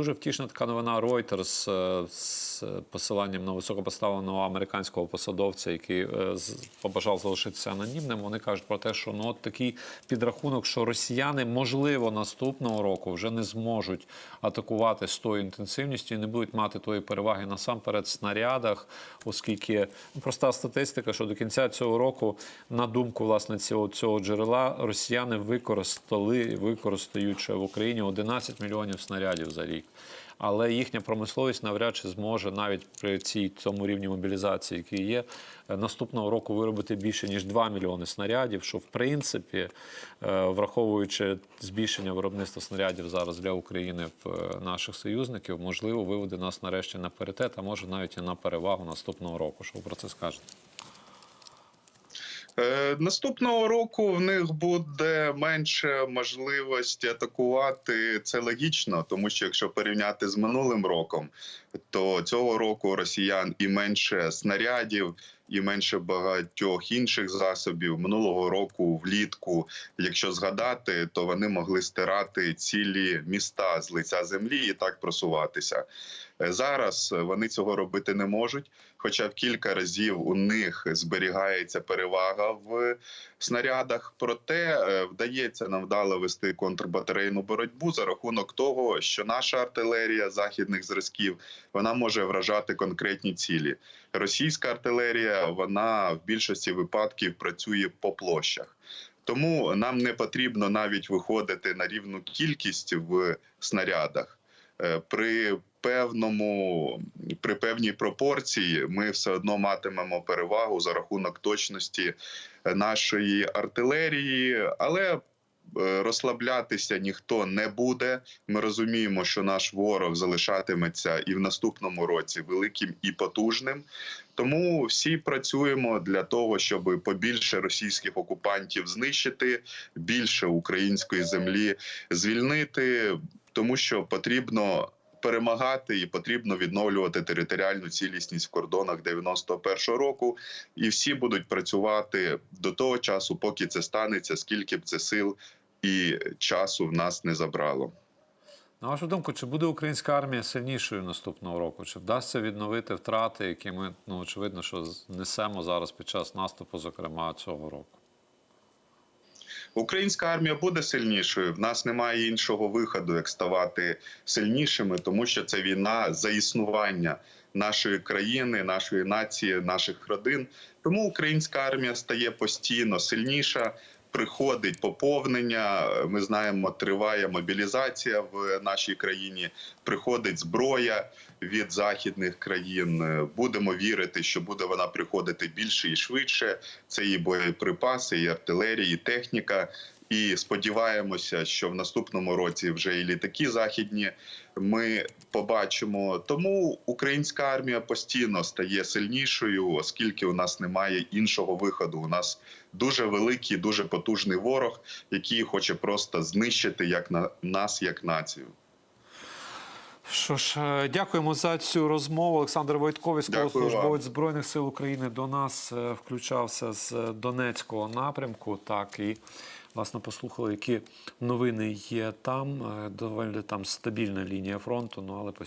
дуже втішна така новина Reuters е, з посиланням на високопоставленого американського посадовця, який е, побажав залишитися анонімним. Вони кажуть про те, що ну от такий підрахунок, що росіяни можливо наступного року вже не зможуть атакувати з тою інтенсивністю і не будуть мати тої переваги насамперед в снарядах, оскільки ну, проста статистика, що до кінця цього року, на думку власне цього, цього джерела, росіяни використали використають ще в Україні 11 мільйонів снарядів за рік. Але їхня промисловість навряд чи зможе навіть при цій цьому рівні мобілізації, який є, е, наступного року виробити більше ніж 2 мільйони снарядів. Що в принципі, е, враховуючи збільшення виробництва снарядів зараз для України в е, наших союзників, можливо, виведе нас нарешті на паритет, а може навіть і на перевагу наступного року. Що ви про це скажете? Е, Наступного року в них буде менше можливості атакувати. Це логічно, тому що якщо порівняти з минулим роком, то цього року росіян і менше снарядів, і менше багатьох інших засобів. Минулого року влітку, якщо згадати, то вони могли стирати цілі міста з лиця землі і так просуватися. Е, Зараз вони цього робити не можуть. Хоча в кілька разів у них зберігається перевага в снарядах, проте е, вдається нам вдало вести контрбатарейну боротьбу за рахунок того, що наша артилерія західних зразків вона може вражати конкретні цілі. Російська артилерія вона в більшості випадків працює по площах. Тому нам не потрібно навіть виходити на рівну кількість в снарядах. Е, При певному при певній пропорції ми все одно матимемо перевагу за рахунок точності нашої артилерії, але розслаблятися ніхто не буде. Ми розуміємо, що наш ворог залишатиметься і в наступному році великим і потужним. Тому всі працюємо для того, щоб побільше російських окупантів знищити, більше української землі звільнити, тому що потрібно перемагати і потрібно відновлювати територіальну цілісність в кордонах 91-го року. І всі будуть працювати до того часу, поки це станеться, скільки б це сил і часу в нас не забрало. На вашу думку, чи буде українська армія сильнішою наступного року? Чи вдасться відновити втрати, які ми ну очевидно, що несемо зараз під час наступу, зокрема цього року? Українська армія буде сильнішою. В нас немає іншого виходу, як ставати сильнішими, тому що це війна за існування нашої країни, нашої нації, наших родин. Тому українська армія стає постійно сильніша. Приходить поповнення. Ми знаємо, триває мобілізація в нашій країні. Приходить зброя від західних країн. Будемо вірити, що буде вона приходити більше і швидше. Це і боєприпаси, і артилерія, і техніка. І сподіваємося, що в наступному році вже і літаки західні ми побачимо. Тому українська армія постійно стає сильнішою, оскільки у нас немає іншого виходу. У нас дуже великий, дуже потужний ворог, який хоче просто знищити як на нас, як націю. Що ж, е, дякуємо за цю розмову. Олександр Войтко, військовослужбовець Збройних сил України, до нас е, включався з Донецького напрямку. Так і власне послухали, які новини є там. Е, Доволі там стабільна лінія фронту, ну але постійно.